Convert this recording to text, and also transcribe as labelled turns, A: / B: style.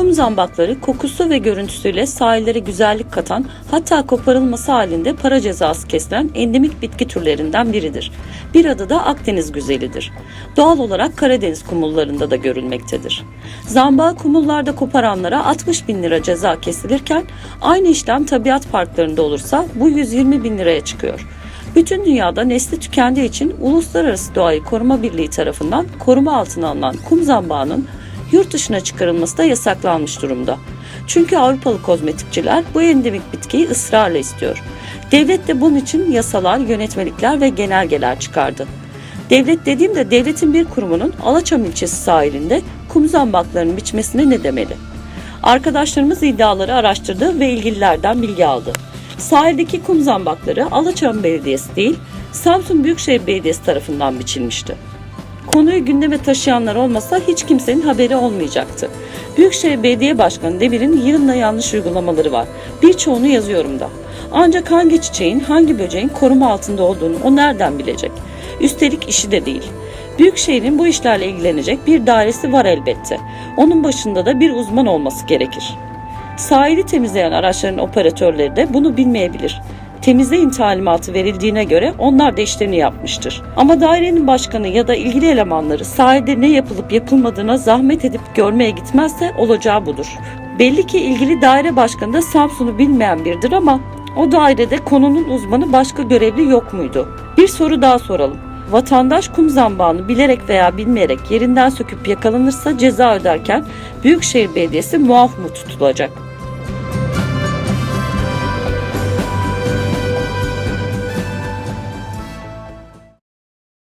A: Kum zambakları kokusu ve görüntüsüyle sahillere güzellik katan hatta koparılması halinde para cezası kesilen endemik bitki türlerinden biridir. Bir adı da Akdeniz güzelidir. Doğal olarak Karadeniz kumullarında da görülmektedir. Zambağı kumullarda koparanlara 60 bin lira ceza kesilirken aynı işlem tabiat parklarında olursa bu 120 bin liraya çıkıyor. Bütün dünyada nesli tükendiği için Uluslararası Doğayı Koruma Birliği tarafından koruma altına alınan kum zambağının yurt dışına çıkarılması da yasaklanmış durumda. Çünkü Avrupalı kozmetikçiler bu endemik bitkiyi ısrarla istiyor. Devlet de bunun için yasalar, yönetmelikler ve genelgeler çıkardı. Devlet dediğimde devletin bir kurumunun Alaçam ilçesi sahilinde kum zambaklarının biçmesine ne demeli? Arkadaşlarımız iddiaları araştırdı ve ilgililerden bilgi aldı. Sahildeki kum zambakları Alaçam Belediyesi değil, Samsun Büyükşehir Belediyesi tarafından biçilmişti. Konuyu gündeme taşıyanlar olmasa hiç kimsenin haberi olmayacaktı. Büyükşehir Belediye Başkanı Demir'in yığınla yanlış uygulamaları var. Birçoğunu yazıyorum da. Ancak hangi çiçeğin, hangi böceğin koruma altında olduğunu o nereden bilecek? Üstelik işi de değil. Büyükşehir'in bu işlerle ilgilenecek bir dairesi var elbette. Onun başında da bir uzman olması gerekir. Sahili temizleyen araçların operatörleri de bunu bilmeyebilir. Temizleyin talimatı verildiğine göre onlar da işlerini yapmıştır. Ama dairenin başkanı ya da ilgili elemanları sahilde ne yapılıp yapılmadığına zahmet edip görmeye gitmezse olacağı budur. Belli ki ilgili daire başkanı da Samsun'u bilmeyen biridir ama o dairede konunun uzmanı başka görevli yok muydu? Bir soru daha soralım. Vatandaş kum zambağını bilerek veya bilmeyerek yerinden söküp yakalanırsa ceza öderken Büyükşehir Belediyesi muaf mı tutulacak?